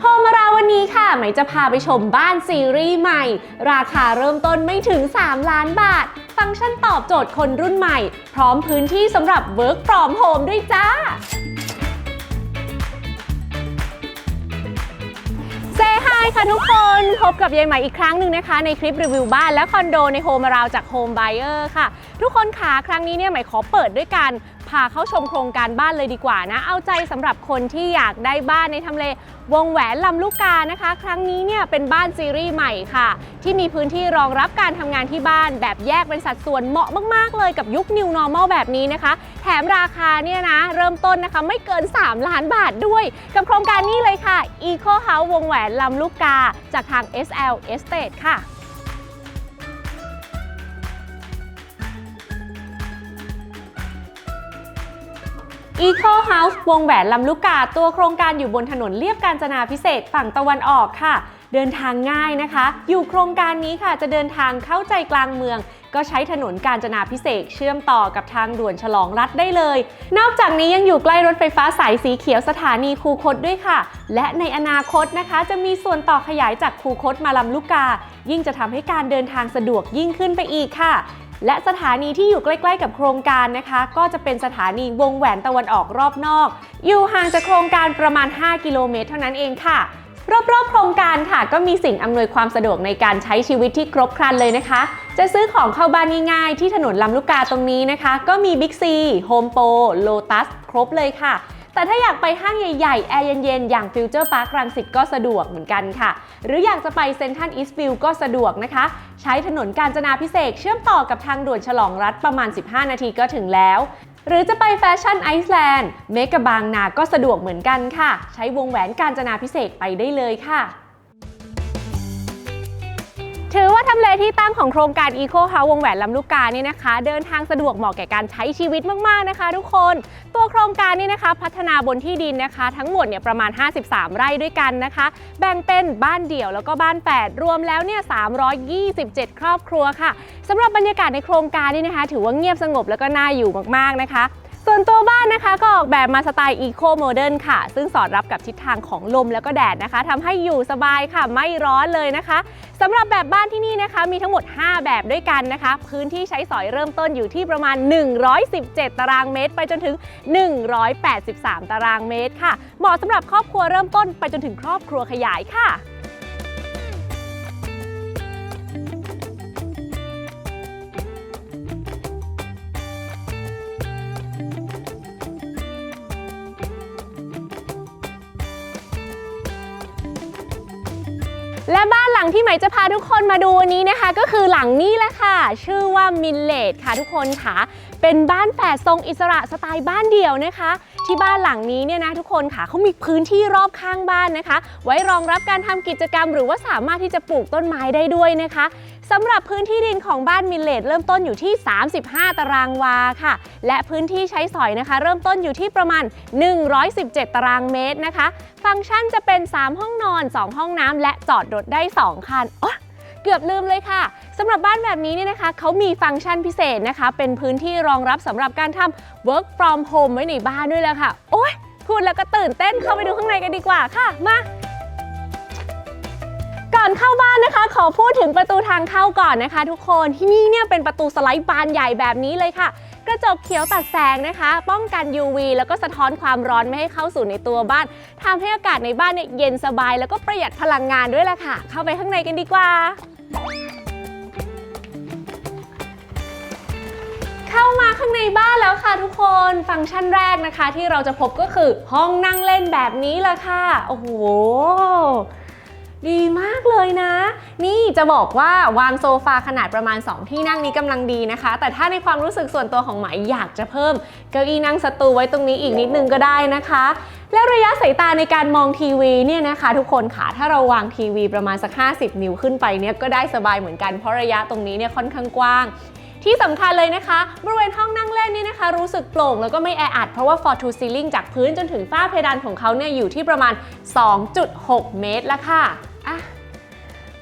โฮมาราวันนี้ค่ะไหมจะพาไปชมบ้านซีรีส์ใหม่ ราคาเริ่มต้นไม่ถึง 3 ล้านบาท ฟังก์ชันตอบโจทย์คนรุ่นใหม่ พร้อมพื้นที่สำหรับ Work from Home ด้วยจ้าเซฮายค่ะทุกคน พบกับยายใหม่อีกครั้งหนึ่งนะคะ ในคลิปรีวิวบ้านและคอนโดในโฮมาราวจาก Home Buyer ค่ะ ทุกคนขาครั้งนี้เนี่ยใหม่ขอเปิดด้วยกันาเข้าชมโครงการบ้านเลยดีกว่านะ เอาใจสำหรับคนที่อยากได้บ้านในทำเลวงแหวนลำลูกกานะคะ ครั้งนี้เนี่ยเป็นบ้านซีรีส์ใหม่ค่ะ ที่มีพื้นที่รองรับการทำงานที่บ้านแบบแยกเป็นสัดส่วนเหมาะมาก ๆ เลยกับยุค New Normal แบบนี้นะคะ แถมราคาเนี่ยนะ เริ่มต้นนะคะไม่เกิน 3 ล้านบาทด้วย กับโครงการนี้เลยค่ะ Eco House วงแหวนลำลูกกา จากทาง SL Estate ค่ะ Eco House วงแหวนลำลูกกาตัวโครงการอยู่บนถนนเลียบกาญจนาพิเศษฝั่งตะวันออกค่ะ เดินทางง่ายนะคะ อยู่โครงการนี้ค่ะจะเดินทางเข้าใจกลางเมือง ก็ใช้ถนนกาญจนาพิเศษเชื่อมต่อกับทางด่วนฉลองรัฐได้เลย นอกจากนี้ยังอยู่ใกล้รถไฟฟ้าสายสีเขียวสถานีคูคตด้วยค่ะ และในอนาคตนะคะ จะมีส่วนต่อขยายจากคูคตมาลำลูกกา ยิ่งจะทำให้การเดินทางสะดวกยิ่งขึ้นไปอีกค่ะ และสถานีที่อยู่ใกล้ ๆ กับโครงการนะคะ ก็จะเป็นสถานีวงแหวนตะวันออกรอบนอก อยู่ห่างจากโครงการประมาณ 5 กิโลเมตร เท่านั้นเองค่ะ รอบๆโครงการค่ะ ก็มีสิ่งอำนวยความสะดวกในการใช้ชีวิตที่ครบครันเลยนะคะ จะซื้อของเข้าบ้านง่ายๆ ที่ถนนลำลูกกาตรงนี้นะคะ ก็มี Big C Home Pro Lotus ครบเลยค่ะ แต่ถ้าอยากไปห้างใหญ่ๆ แอร์เย็นๆ อย่างฟิวเจอร์พาร์ครังสิตก็สะดวกเหมือนกันค่ะ หรืออยากจะไปเซนทันอีสต์วิวก็สะดวกนะคะ ใช้ถนนกาญจนาพิเศษเชื่อมต่อกับทางด่วนฉลองรัฐประมาณ 15 นาทีก็ถึงแล้วหรือจะไปแฟชั่นไอซ์แลนด์เมกะบางนาก็สะดวกเหมือนกันค่ะ ใช้วงแหวนกาญจนาพิเศษไปได้เลยค่ะ ถือว่าทำเลที่ตั้งของโครงการ Eco House วงแหวนลำลูกกานี่นะคะ เดินทางสะดวกเหมาะแก่การใช้ชีวิตมาก ๆ นะคะ ทุกคน ตัวโครงการนี่นะคะ พัฒนาบนที่ดินนะคะ ทั้งหมดเนี่ยประมาณ 53 ไร่ด้วยกันนะคะ แบ่งเป็นบ้านเดี่ยวแล้วก็บ้านแฝดรวมแล้วเนี่ย 327 ครอบครัวค่ะสำหรับบรรยากาศในโครงการนี่นะคะ ถือว่าเงียบสงบแล้วก็น่าอยู่มากๆนะคะ ส่วนตัวบ้านนะคะก็ออกแบบมาสไตล์อีโคโมเดิร์นค่ะ ซึ่งสอดรับกับทิศทางของลมแล้วก็แดดนะคะทำให้อยู่สบายค่ะไม่ร้อนเลยนะคะสำหรับแบบบ้านที่นี่นะคะ มีทั้งหมด 5 แบบด้วยกันนะคะ พื้นที่ใช้สอยเริ่มต้นอยู่ที่ประมาณ 117 ตารางเมตร ไปจนถึง 183 ตารางเมตรค่ะ เหมาะสำหรับครอบครัวเริ่มต้นไปจนถึงครอบครัวขยายค่ะ งที่ใหม่จะพาทุกคนมาดูวันนี้นะคะ ก็คือหลังนี้แหละค่ะ ชื่อว่ามินเลดค่ะทุกคนค่ะ เป็นบ้านแฝดทรงอิสระสไตล์บ้านเดี่ยวนะคะ ที่บ้านหลังนี้เนี่ยนะทุกคนค่ะเขามีพื้นที่รอบข้างบ้านนะคะ ไว้รองรับการทำกิจกรรม หรือว่าสามารถที่จะปลูกต้นไม้ได้ด้วยนะคะสำหรับพื้นที่ดินของบ้านมิเลดเริ่มต้นอยู่ที่ 35 ตารางวาค่ะ และพื้นที่ใช้สอยนะคะ เริ่มต้นอยู่ที่ประมาณ 117 ตารางเมตรนะคะ ฟังก์ชันจะเป็น 3 ห้องนอน 2 ห้องน้ำและจอดรถได้ 2 คันอ๊ะ เกือบลืมเลยค่ะสำหรับบ้านแบบนี้เนี่ยนะคะเขามีฟังก์ชันพิเศษนะคะ เป็นพื้นที่รองรับสำหรับการทำ work from home ไว้ในบ้านด้วยแหละค่ะ โอ๊ยพูดแล้วก็ตื่นเต้นเข้าไปดูข้างในกันดีกว่าค่ะ มาก่อนเข้าบ้านนะคะ ขอพูดถึงประตูทางเข้าก่อนนะคะ ทุกคนที่นี่เนี่ยเป็นประตูสไลด์บานใหญ่แบบนี้เลยค่ะ กระจกเขียวตัดแสงนะคะ ป้องกัน UV แล้วก็สะท้อนความร้อนไม่ให้เข้าสู่ในตัวบ้านทำให้อากาศในบ้านเนี่ยเย็นสบาย แล้วก็ประหยัดพลังงานด้วยล่ะค่ะ เข้าไปข้างในกันดีกว่า เข้ามาข้างในบ้านแล้วค่ะทุกคนฟังก์ชันแรกนะคะ ที่เราจะพบก็คือห้องนั่งเล่นแบบนี้ละค่ะ โอ้โหดีมากเลยนะ นี่จะบอกว่าวางโซฟาขนาดประมาณ 2 ที่นั่งนี้กำลังดีนะคะ แต่ถ้าในความรู้สึกส่วนตัวของหมายอยากจะเพิ่ม เก้าอี้นั่งสตูไว้ตรงนี้อีกนิดนึงก็ได้นะคะ แล้วระยะสายตาในการมองทีวีเนี่ยนะคะทุกคนค่ะถ้าเราวางทีวีประมาณสัก 50 นิ้วขึ้นไปเนี่ยก็ได้สบายเหมือนกันเพราะระยะตรงนี้เนี่ยค่อนข้างกว้าง ที่สำคัญเลยนะคะ บริเวณห้องนั่งเล่นนี่นะคะ รู้สึกโปร่งแล้วก็ไม่แออัดเพราะว่า for to ceiling จากพื้นจนถึงฝ้าเพดานของเขาเนี่ยอยู่ที่ประมาณ 2.6 เมตรล้วค่ะอะ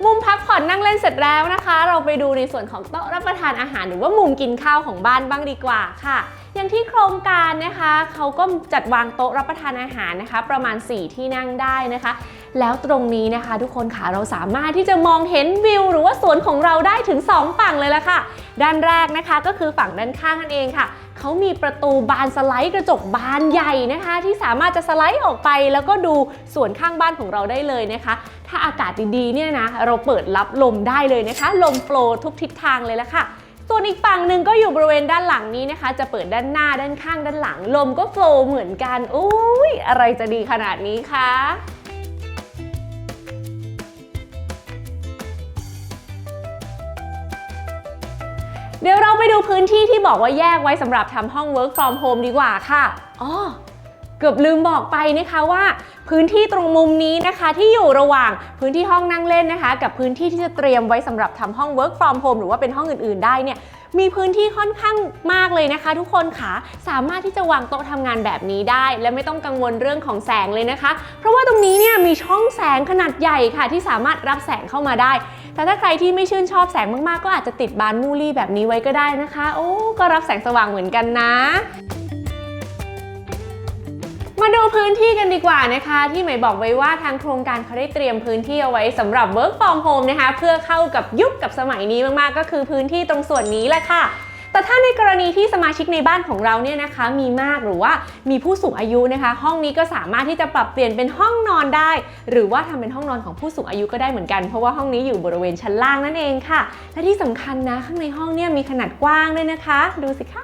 มุมพักผ่อนนั่งเล่นเสร็จแล้วนะคะ เราไปดูในส่วนของโต๊ะรับประทานอาหารหรือว่ามุมกินข้าวของบ้านบ้างดีกว่าค่ะ อย่างที่โครงการนะคะเขาก็จัดวางโต๊ะรับประทานอาหารนะคะ ประมาณ 4 ที่นั่งได้นะคะ แล้วตรงนี้นะคะ ทุกคนค่ะเราสามารถที่จะมองเห็นวิว หรือว่าสวนของเราได้ถึง 2 ฝั่งเลยละค่ะ ด้านแรกนะคะก็คือฝั่งด้านข้างนั่นเองค่ะเขามีประตูบานสไลด์กระจกบานใหญ่นะคะ ที่สามารถจะสไลด์ออกไป แล้วก็ดูสวนข้างบ้านของเราได้เลยนะคะ ถ้าอากาศดีๆเนี่ยนะเราเปิดรับลมได้เลยนะคะ ลมโฟลทุกทิศทางเลยละค่ะ ส่วนอีกฝั่งหนึ่งก็อยู่บริเวณด้านหลังนี้นะคะ จะเปิดด้านหน้าด้านข้างด้านหลัง ลมก็โฟล์เหมือนกันอุ้ยอะไรจะดีขนาดนี้คะเดี๋ยวเราไปดูพื้นที่ที่บอกว่าแยกไว้สำหรับทำห้อง work from home ดีกว่าค่ะ อ๋อ เกือบลืมบอกไปนะคะว่าพื้นที่ตรงมุมนี้นะคะที่อยู่ระหว่างพื้นที่ห้องนั่งเล่นนะคะ กับพื้นที่ที่จะเตรียมไว้สำหรับทำห้อง work from home หรือว่าเป็นห้องอื่นๆ ได้เนี่ยมีพื้นที่ค่อนข้างมากเลยนะคะ ทุกคนค่ะสามารถที่จะวางโต๊ะทำงานแบบนี้ได้ และไม่ต้องกังวลเรื่องของแสงเลยนะคะ เพราะว่าตรงนี้เนี่ยมีช่องแสงขนาดใหญ่ค่ะ ที่สามารถรับแสงเข้ามาได้ แต่ถ้าใครที่ไม่ชื่นชอบแสงมากๆ ก็อาจจะติดบานมูลี่แบบนี้ไว้ก็ได้นะคะ โอ้ก็รับแสงสว่างเหมือนกันนะ มาดูพื้นที่กันดีกว่านะคะ ที่หมายบอกไว้ว่าทางโครงการเขาได้เตรียมพื้นที่เอาไว้สำหรับ work from home นะคะ เพื่อเข้ากับยุคกับสมัยนี้มากๆ ก็คือพื้นที่ตรงส่วนนี้แหละค่ะแต่ถ้าในกรณีที่สมาชิกในบ้านของเราเนี่ยนะคะมีมากหรือว่ามีผู้สูงอายุนะคะ ห้องนี้ก็สามารถที่จะปรับเปลี่ยนเป็นห้องนอนได้ หรือว่าทำเป็นห้องนอนของผู้สูงอายุก็ได้เหมือนกัน เพราะว่าห้องนี้อยู่บริเวณชั้นล่างนั่นเองค่ะ และที่สำคัญนะข้างในห้องเนี่ยมีขนาดกว้างด้วยนะคะ ดูสิคะ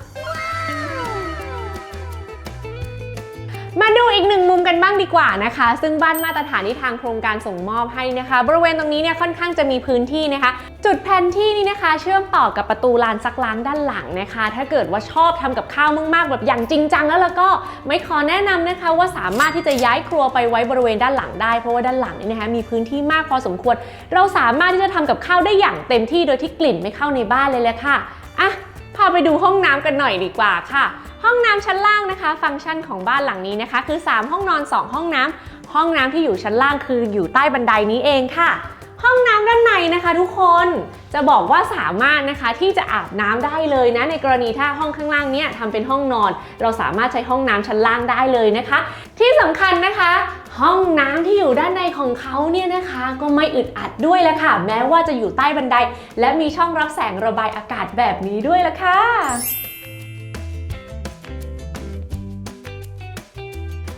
มาดูอีกหนึ่งมุมกันบ้างดีกว่านะคะ ซึ่งบ้านมาตรฐานที่ทางโครงการส่งมอบให้นะคะ บริเวณตรงนี้เนี่ยค่อนข้างจะมีพื้นที่นะคะ จุดแผนที่นี่นะคะ เชื่อมต่อกับประตูลานซักล้างด้านหลังนะคะ ถ้าเกิดว่าชอบทำกับข้าวมากๆ แบบอย่างจริงจังแล้วแล้วก็ไม่ขอแนะนำนะคะ ว่าสามารถที่จะย้ายครัวไปไว้บริเวณด้านหลังได้เพราะว่าด้านหลังนี่นะคะมีพื้นที่มากพอสมควร เราสามารถที่จะทำกับข้าวได้อย่างเต็มที่โดยที่กลิ่นไม่เข้าในบ้านเลยแหละค่ะอะ พาไปดูห้องน้ำกันหน่อยดีกว่าค่ะ ห้องน้ำชั้นล่างนะคะ ฟังก์ชันของบ้านหลังนี้นะคะ คือ 3 ห้องนอน 2 ห้องน้ำห้องน้ำที่อยู่ชั้นล่างคืออยู่ใต้บันไดนี้เองค่ะ ห้องน้ำด้านในนะคะทุกคนจะบอกว่าสามารถนะคะที่จะอาบน้ำได้เลยนะ ในกรณีถ้าห้องข้างล่างเนี้ยทำเป็นห้องนอน เราสามารถใช้ห้องน้ำชั้นล่างได้เลยนะคะ ที่สำคัญนะคะ ห้องน้ำที่อยู่ด้านในของเขาเนี่ยนะคะ ก็ไม่อึดอัดด้วยละค่ะ แม้ว่าจะอยู่ใต้บันได และมีช่องรับแสงระบายอากาศแบบนี้ด้วยละค่ะ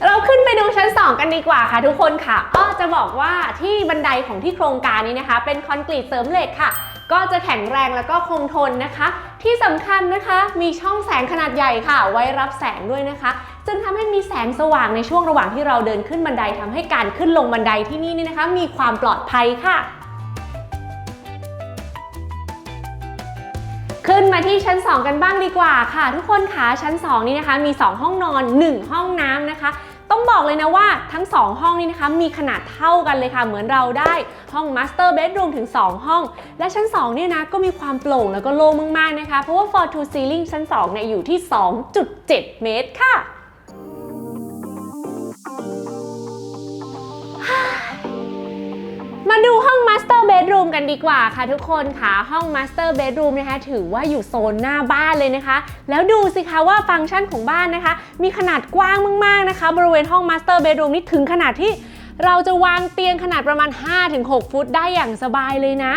เราขึ้นไปดูชั้น 2 กันดีกว่าค่ะทุกคนค่ะ ก็จะบอกว่าที่บันไดของที่โครงการนี้นะคะ เป็นคอนกรีตเสริมเหล็กค่ะ ก็จะแข็งแรงแล้วก็คงทนนะคะ ที่สำคัญนะคะมีช่องแสงขนาดใหญ่ค่ะ ไว้รับแสงด้วยนะคะ จึงทำให้มีแสงสว่างในช่วงระหว่างที่เราเดินขึ้นบันไดทำให้การขึ้นลงบันไดที่นี่นี่นะคะ มีความปลอดภัยค่ะ ขึ้นมาที่ชั้น 2 กันบ้างดีกว่าค่ะ ทุกคนคะชั้น 2 นี้นะคะ มี 2 ห้องนอน 1 ห้องน้ำนะคะต้องบอกเลยนะว่าทั้ง 2 ห้องนี้นะคะมีขนาดเท่ากันเลยค่ะ เหมือนเราได้ห้อง Master Bedroom ถึง 2 ห้อง และชั้น 2 เนี่ยนะก็มีความโปร่งแล้วก็โล่งมาก ๆ นะคะ เพราะว่า Floor to Ceiling ชั้น 2 เนี่ยอยู่ที่ 2.7 เมตรค่ะ มาดูห้องมาสเตอร์เบดรูมกันดีกว่าค่ะทุกคนค่ะ ห้องมาสเตอร์เบดรูมนะคะถือว่าอยู่โซนหน้าบ้านเลยนะคะ แล้วดูสิคะว่าฟังก์ชันของบ้านนะคะ มีขนาดกว้างมากๆนะคะ บริเวณห้องมาสเตอร์เบดรูมนี่ถึงขนาดที่เราจะวางเตียงขนาดประมาณ 5-6 ฟุตได้อย่างสบายเลยนะ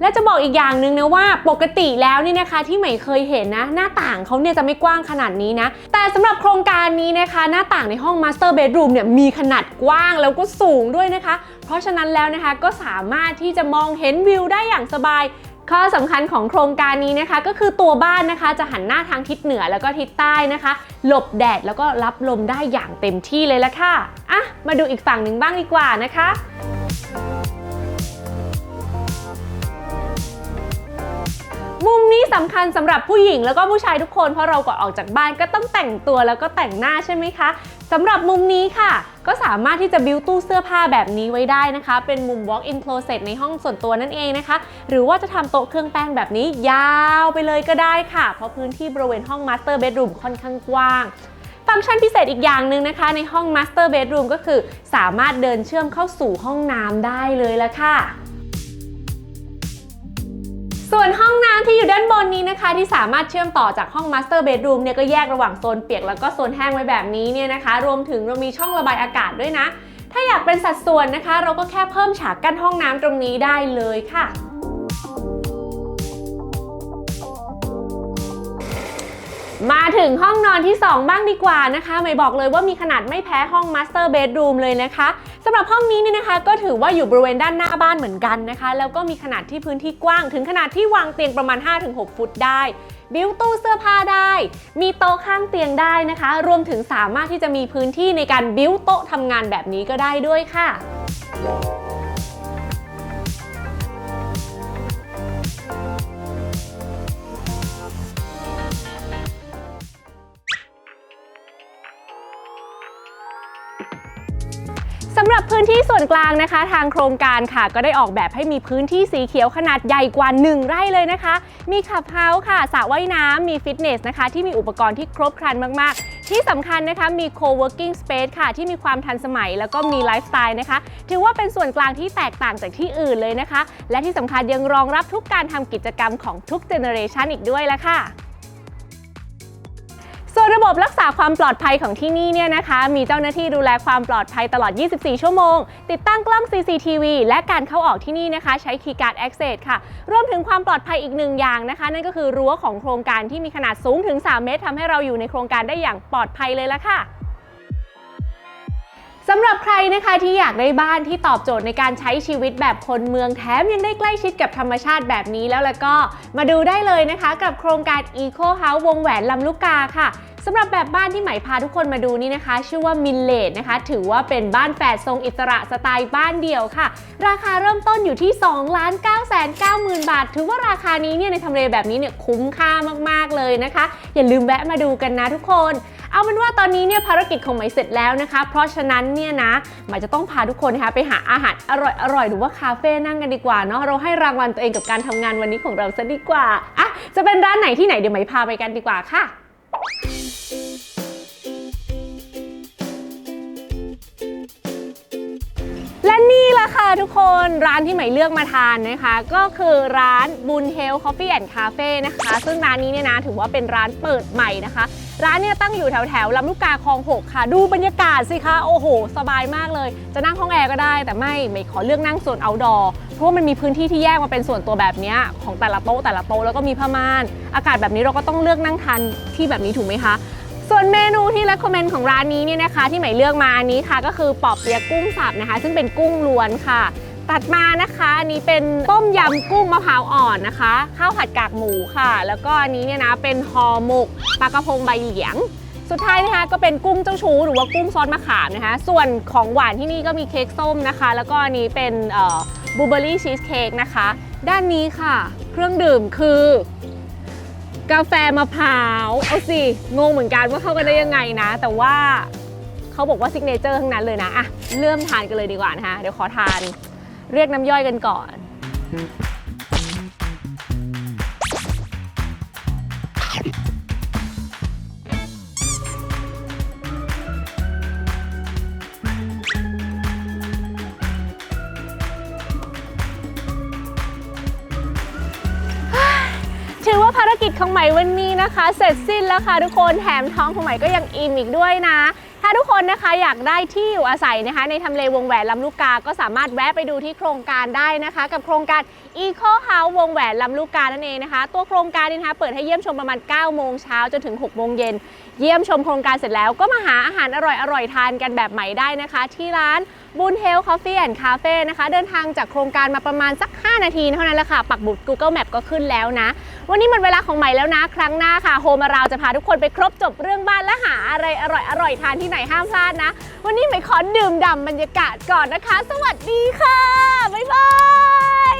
และจะบอกอีกอย่างหนึ่งนะว่าปกติแล้วนี่นะคะที่ใหม่เคยเห็นนะ หน้าต่างเขาเนี่ยจะไม่กว้างขนาดนี้นะ แต่สำหรับโครงการนี้นะคะ หน้าต่างในห้อง Master Bedroom เนี่ยมีขนาดกว้างแล้วก็สูงด้วยนะคะ เพราะฉะนั้นแล้วนะคะก็สามารถที่จะมองเห็นวิวได้อย่างสบายข้อสำคัญของโครงการนี้นะคะ ก็คือตัวบ้านนะคะจะหันหน้าทางทิศเหนือแล้วก็ทิศใต้นะคะ หลบแดดแล้วก็รับลมได้อย่างเต็มที่เลยละค่ะอะมาดูอีกฝั่งหนึ่งบ้างดีกว่านะคะ มุมนี้สำคัญสำหรับผู้หญิงแล้วก็ผู้ชายทุกคน เพราะเราก่อนออกจากบ้านก็ต้องแต่งตัวแล้วก็แต่งหน้าใช่ไหมคะสำหรับมุมนี้ค่ะ ก็สามารถที่จะบิวตู้เสื้อผ้าแบบนี้ไว้ได้นะคะ เป็นมุม walk-in closet ในห้องส่วนตัวนั่นเองนะคะ หรือว่าจะทำโต๊ะเครื่องแป้งแบบนี้ยาวไปเลยก็ได้ค่ะ เพราะพื้นที่บริเวณห้อง master bedroom ค่อนข้างกว้างฟังก์ชันพิเศษอีกอย่างหนึ่งนะคะ ในห้อง master bedroom ก็คือ สามารถเดินเชื่อมเข้าสู่ห้องน้ำได้เลยละค่ะ ส่วนห้องน้ำที่อยู่ด้านบนนี้นะคะ ที่สามารถเชื่อมต่อจากห้องมาสเตอร์เบดรูมเนี่ยก็แยกระหว่างโซนเปียกแล้วก็โซนแห้งไว้แบบนี้เนี่ยนะคะ รวมถึงเรามีช่องระบายอากาศด้วยนะ ถ้าอยากเป็นสัดส่วนนะคะ เราก็แค่เพิ่มฉากกั้นห้องน้ำตรงนี้ได้เลยค่ะ มาถึงห้องนอนที่ 2 บ้างดีกว่านะคะไม่บอกเลยว่ามีขนาดไม่แพ้ห้อง Master Bedroom เลยนะคะสำหรับห้องนี้เนี่ยนะคะ ก็ถือว่าอยู่บริเวณด้านหน้าบ้านเหมือนกันนะคะ แล้วก็มีขนาดที่พื้นที่กว้าง ถึงขนาดที่วางเตียงประมาณ 5-6 ฟุตได้บิวตู้เสื้อผ้าได้ มีโต๊ะข้างเตียงได้นะคะ รวมถึงสามารถที่จะมีพื้นที่ในการบิวโต๊ะทำงานแบบนี้ก็ได้ด้วยค่ะ พื้นที่ส่วนกลางนะคะ ทางโครงการค่ะ ก็ได้ออกแบบให้มีพื้นที่สีเขียวขนาดใหญ่กว่า 1 ไร่เลยนะคะ มีขับเฮาส์ค่ะสระว่ายน้ำมีฟิตเนสนะคะ ที่มีอุปกรณ์ที่ครบครันมาก ๆ ที่สำคัญนะคะมี co-working space ค่ะ ที่มีความทันสมัยแล้วก็มีไลฟ์สไตล์นะคะ ถือว่าเป็นส่วนกลางที่แตกต่างจากที่อื่นเลยนะคะ และที่สำคัญยังรองรับทุกการทำกิจกรรมของทุกเจเนอเรชันอีกด้วยละค่ะ ส่วนระบบรักษาความปลอดภัยของที่นี่เนี่ยนะคะ มีเจ้าหน้าที่ดูแลความปลอดภัยตลอด 24 ชั่วโมง ติดตั้งกล้อง CCTV และการเข้าออกที่นี่นะคะ ใช้คีย์การ์ด Access ค่ะ รวมถึงความปลอดภัยอีกหนึ่งอย่างนะคะ นั่นก็คือรั้วของโครงการที่มีขนาดสูงถึง 3 เมตรทำให้เราอยู่ในโครงการได้อย่างปลอดภัยเลยละค่ะ สำหรับใครนะคะที่อยากได้บ้านที่ตอบโจทย์ในการใช้ชีวิตแบบคนเมืองแถมยังได้ใกล้ชิดกับธรรมชาติแบบนี้แล้วแล้วก็มาดูได้เลยนะคะกับโครงการ Eco House วงแหวนลำลูกกาค่ะสำหรับแบบบ้านที่ไหมายพาทุกคนมาดูนี่นะคะ ชื่อว่ามินเลดนะคะ ถือว่าเป็นบ้านแฝดทรงอิสระสไตล์บ้านเดี่ยวค่ะ ราคาเริ่มต้นอยู่ที่ 2 9 9 0 0 0 บาท ถือว่าราคานี้เนี่ยในทำเลแบบนี้เนี่ยคุ้มค่ามากๆเลยนะคะ อย่าลืมแวะมาดูกันนะทุกคน เอาเป็นว่าตอนนี้เนี่ยภารกิจของไหมเสร็จแล้วนะคะ เพราะฉะนั้นเนี่ยนะไหมายจะต้องพาทุกคนนะคะไปหาอาหารอร่อยอร่อยๆหรือว่าคาเฟ่นั่งกันดีกว่าเนาะเราให้รางวัลตัวเองกับการทำงานวันนี้ของเราซะดีกว่าอะจะเป็นร้านไหนที่ไหนเดี๋ยวไหมพาไปกันดีกว่าค่ะและนี่ละค่ะทุกคนร้านที่ไหม่เลือกมาทานนะคะ ก็คือร้านบุญเฮลคอฟฟี่แอนด์คาเฟ่นะคะ ซึ่งร้านนี้เนี่ยนะถือว่าเป็นร้านเปิดใหม่นะคะ ร้านเนี่ยตั้งอยู่แถวแถวลำลูกกาคลอง6ค่ะ ดูบรรยากาศสิคะ โอ้โห สบายมากเลย จะนั่งห้องแอร์ก็ได้ แต่ไม่ไม่ขอเลือกนั่งโซนเอาดอร์เพราะว่ามันมีพื้นที่ที่แยกมาเป็นส่วนตัวแบบนี้ของแต่ละโต๊ะแต่ละโต๊ะแล้วก็มีผ้าม่าน อากาศแบบนี้เราก็ต้องเลือกนั่งทานที่แบบนี้ถูกไหมคะส่วนเมนูที่ recommend ของร้านนี้เนี่ยนะคะ ที่หม่เลือกมาอันนี้ค่ะ ก็คือปอบเปียกกุ้งสับนะคะ ซึ่งเป็นกุ้งล้วนค่ะ ตัดมานะคะอันนี้เป็นต้มยำกุ้งมะพร้าวอ่อนนะคะ ข้าวผัดกากหมูค่ะ แล้วก็อันนี้เนี่ยนะเป็นห่อหมกปลากระพงใบเหลียง สุดท้ายนะคะก็เป็นกุ้งเจ้าชู้หรือว่ากุ้งซอสมะขามนะคะ ส่วนของหวานที่นี่ก็มีเค้กส้มนะคะ แล้วก็อันนี้เป็นบลูเบอร์รี่ชีสเค้กนะคะ ด้านนี้ค่ะ เครื่องดื่มคือกาแฟมะพร้าว เอาสิ งงเหมือนกันว่าเข้ากันได้ยังไงนะ แต่ว่าเขาบอกว่าซิกเนเจอร์ทั้งนั้นเลยนะอะเริ่มทานกันเลยดีกว่านะคะ เดี๋ยวขอทาน เรียกน้ำย่อยกันก่อน ถือว่าภารกิจของใหม่วันนี้นะคะ เสร็จสิ้นแล้วค่ะทุกคนแถมท้องของใหม่ก็ยังอิ่มอีกด้วยนะ ถ้าทุกคนนะคะอยากได้ที่อยู่อาศัยนะคะ ในทำเลวงแหวนลำลูกกา ก็สามารถแวะไปดูที่โครงการได้นะคะ กับโครงการ Eco House วงแหวนลำลูกกานั่นเองนะคะ ตัวโครงการนี้นะคะเปิดให้เยี่ยมชมประมาณ 9 โมงเช้าจนถึง 6 โมงเย็น เยี่ยมชมโครงการเสร็จแล้วก็มาหาอาหารอร่อยๆทานกันแบบใหม่ได้นะคะ ที่ร้าน บุญเฮลคอฟฟี่แอนด์คาเฟ่นะคะ เดินทางจากโครงการมาประมาณสัก 5 นาทีเท่านั้นแหละค่ะ ปักบุตร Google Map ก็ขึ้นแล้วนะ วันนี้หมดเวลาของใหม่แล้วนะ ครั้งหน้าค่ะโฮมาราวจะพาทุกคนไปครบจบเรื่องบ้านและหาอะไรอร่อยๆทานที่ไหนห้ามพลาดนะ วันนี้ใหม่ขอดื่มด่ำบรรยากาศก่อนนะคะ สวัสดีค่ะบ๊ายบาย